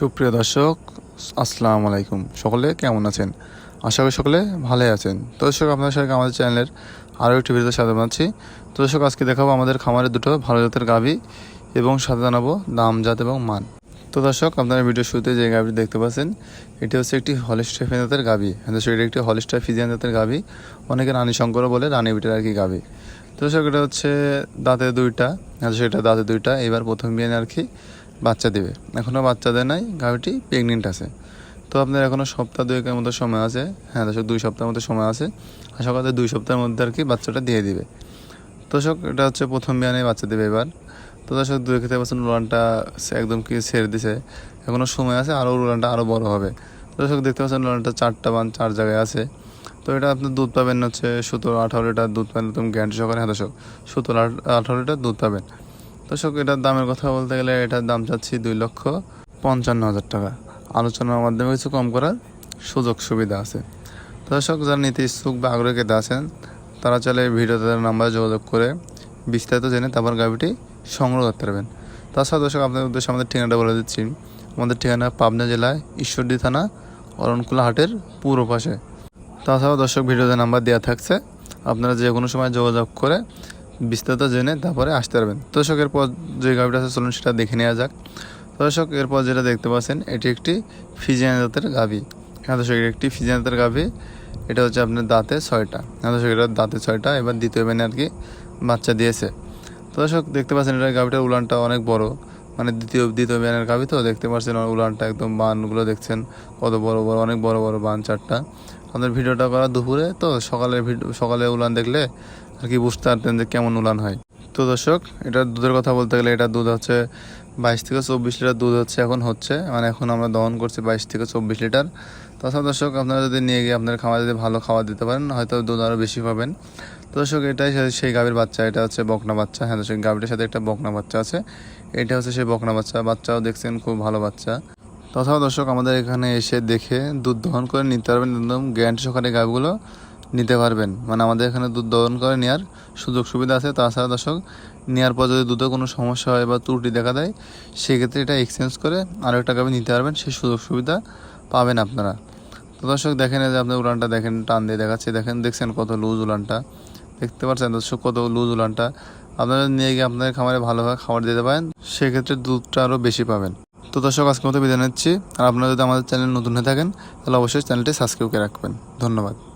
সুপ্রিয় দর্শক, আসসালামু আলাইকুম। সকলে কেমন আছেন? আশা করি সকলে ভালোই আছেন। তো দর্শক, আপনাদের সঙ্গে আমাদের চ্যানেলের আরও একটি ভিডিওতে সাথে তো দর্শক, আজকে দেখাবো আমাদের খামারের দুটো ভালো জাতের গাভী এবং সাথে জানাব দাম, জাত এবং মান। তো দর্শক, আপনারা ভিডিও শুরুতে যে গাভীটি দেখতে পাচ্ছেন, এটি হচ্ছে একটি হলিস্টাফিন জাতের গাভী। হ্যাঁ দর্শক, এটি একটি হলিস্টাফিজিয়ান জাতের গাভী। অনেকে রানী শঙ্করও বলে রানী বিটের আর কি গাভী। দর্শক, এটা হচ্ছে দাঁতে দুইটা। হ্যাঁ এটা দাঁতে দুইটা। এবার প্রথম বিয়ে আর কি বাচ্চা দেবে। এখনও বাচ্চা দেয় নাই, গাভীটি প্রেগনেন্ট আছে। তো আপনার এখনও সপ্তাহ দুয়েকের মতো সময় আছে। হ্যাঁ দর্শক, দুই সপ্তাহের মতো সময় আছে। আশা করা দুই সপ্তাহের মধ্যে আর কি বাচ্চাটা দিয়ে দিবে। দর্শক, এটা হচ্ছে প্রথম বিয়ানে বাচ্চা দেবে এবার। তো দর্শক, দুই খেতে পাচ্ছেন উড়ানটা একদম কি ছেড়ে দিছে। এখনও সময় আছে আরও উড়ানটা আরও বড় হবে। দর্শক, দেখতে পাচ্ছেন উড়ানটা চারটা বান চার জায়গায় আছে। তো এটা আপনি দুধ পাবেন হচ্ছে সতেরো আঠারো লিটার দুধ পাবেন, একদম গ্যারান্টি সহকারে। হ্যাঁ দর্শক, সতেরো আঠারো লিটার দুধ পাবেন। দর্শক, এটার দামের কথা বলতে গেলে এটার দাম চাচ্ছি দুই লক্ষ পঞ্চান্ন হাজার টাকা। আলোচনার মাধ্যমে কিছু কম করার সুযোগ সুবিধা আছে। দর্শক, যারা নিতে ইচ্ছুক বা আগ্রহী ক্রেতা আছেন, তারা চাইলে ভিডিওতে নাম্বারে যোগাযোগ করে বিস্তারিত জেনে তারপর গাভিটি সংগ্রহ করতে পারবেন। তাছাড়া দর্শক, আপনাদের উদ্দেশ্যে আমাদের ঠিকানাটা বলে দিচ্ছি। আমাদের ঠিকানা পাবনা জেলায় ঈশ্বরদী থানা, অরণকুলা হাটের পূর্ব পাশে। তাছাড়াও দর্শক, ভিডিওতে নাম্বার দেওয়া থাকছে। আপনারা যে কোনো সময় যোগাযোগ করে বিস্তারিত জেনে তারপরে আসতে পারবেন। তো দর্শক, এরপর যে গাভিটা আছে, চলুন সেটা দেখে নেওয়া যাক। দর্শক, এরপর যেটা দেখতে পাচ্ছেন, এটি একটি ফিজিয়ান জাতের গাভি। হ্যাঁ দর্শক, এটি একটি ফিজিয়ান জাতের গাভি। এটা হচ্ছে আপনার দাঁতে ছয়টা। হ্যাঁ দর্শক, এটা দাঁতে ছয়টা, এবার দ্বিতীয় বেনে আর কি বাচ্চা দিয়েছে। তো দর্শক, দেখতে পাচ্ছেন, এটা গাভিটার উলানটা অনেক বড়। মানে দ্বিতীয় দ্বিতীয় বিয়ানের গাভি তো, দেখতে পাচ্ছেন, উলানটা একদম বানগুলো দেখছেন, কত বড় বড়, অনেক বড় বড় বান চারটা। আপনার ভিডিওটা করা দুপুরে, তো সকালে ভিডিও সকালে উলান দেখলে আর কি বুঝতে পারতেন যে কেমন উলান হয়। তো দর্শক এটার দুধের কথা বলতে গেলে এটা দুধ হচ্ছে বাইশ থেকে চব্বিশ লিটার দুধ হচ্ছে এখন হচ্ছে। মানে এখন আমরা দহন করছি বাইশ থেকে চব্বিশ লিটার। তাছাড়া দর্শক, আপনারা যদি নিয়ে গিয়ে আপনার খাবার যদি ভালো খাবার দিতে পারেন, হয়তো দুধ আরও বেশি পাবেন। তো দর্শক, এটাই সেই গাভীর বাচ্চা, এটা হচ্ছে বকনা বাচ্চা। হ্যাঁ দর্শক, গাভীটার সাথে একটা বকনা বাচ্চা আছে। এটা হচ্ছে সেই বকনা বাচ্চা। বাচ্চাও দেখছেন খুব ভালো বাচ্চা। তাছাড়া দর্শক, আমাদের এখানে এসে দেখে দুধ দহন করে নিতে পারবেন একদম গ্যারান্টি সহকারে গাভীগুলো। নিতে পারবেন। মানে আমাদের এখানে দুধ দহন করে নেওয়ার সুযোগ সুবিধা আছে। তাছাড়া দর্শক, নেওয়ার পর যদি দুধে কোনো সমস্যা হয় বা ত্রুটি দেখা দেয়, সেক্ষেত্রে এটা এক্সচেঞ্জ করে আরও একটা গাভী নিতে পারবেন। সেই সুযোগ সুবিধা পাবেন আপনারা। তো দর্শক, দেখেন যে আপনি উলানটা দেখেন, টান দিয়ে দেখাচ্ছে। দেখেন, দেখছেন কত লুজ উলানটা। দেখতে পাচ্ছেন দর্শক, কত লুজ উলানটা। আপনারা নিয়ে গিয়ে আপনাদের খামারে ভালোভাবে খাবার দিতে পারেন, সেক্ষেত্রে দুধটা আরও বেশি পাবেন। তো দর্শক, আজকের মতো বিদায় নিচ্ছি। আর আপনারা যদি আমাদের চ্যানেল নতুন হয়ে থাকেন, তাহলে অবশ্যই চ্যানেলটি সাবস্ক্রাইব করে রাখবেন। ধন্যবাদ।